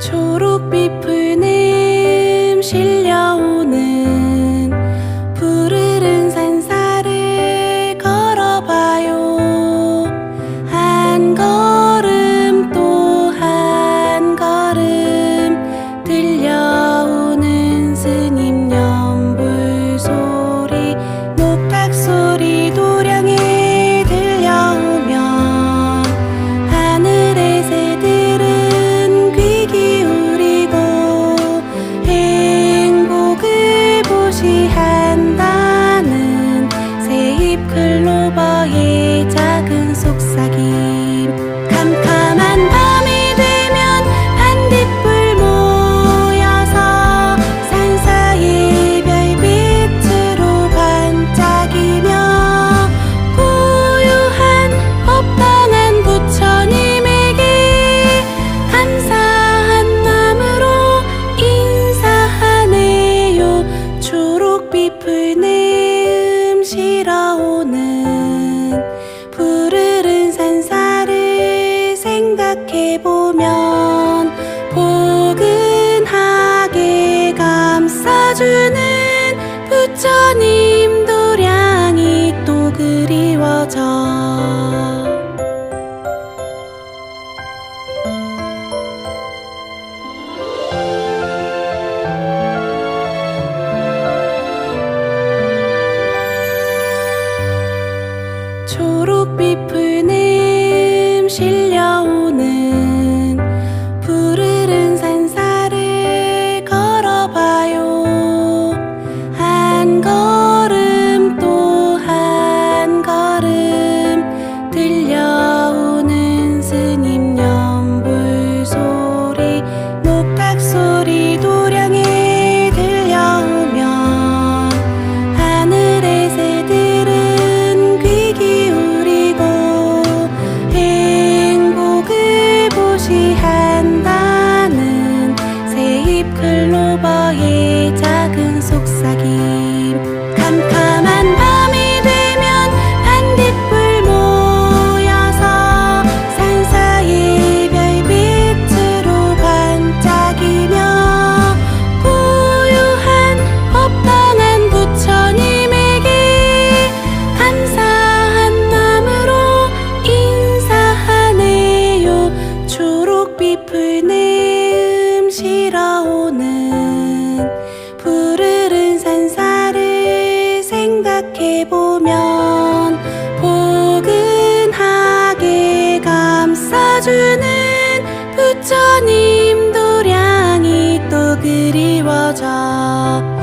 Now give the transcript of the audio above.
초록빛 푸님 실려오는 생각해보면 포근하게 감싸주는 부처님 도량이 또 그리워져 초록빛 푸는 실력. 지금 실어오는 푸르른 산사를 생각해보면 포근하게 감싸주는 부처님 도량이 또 그리워져.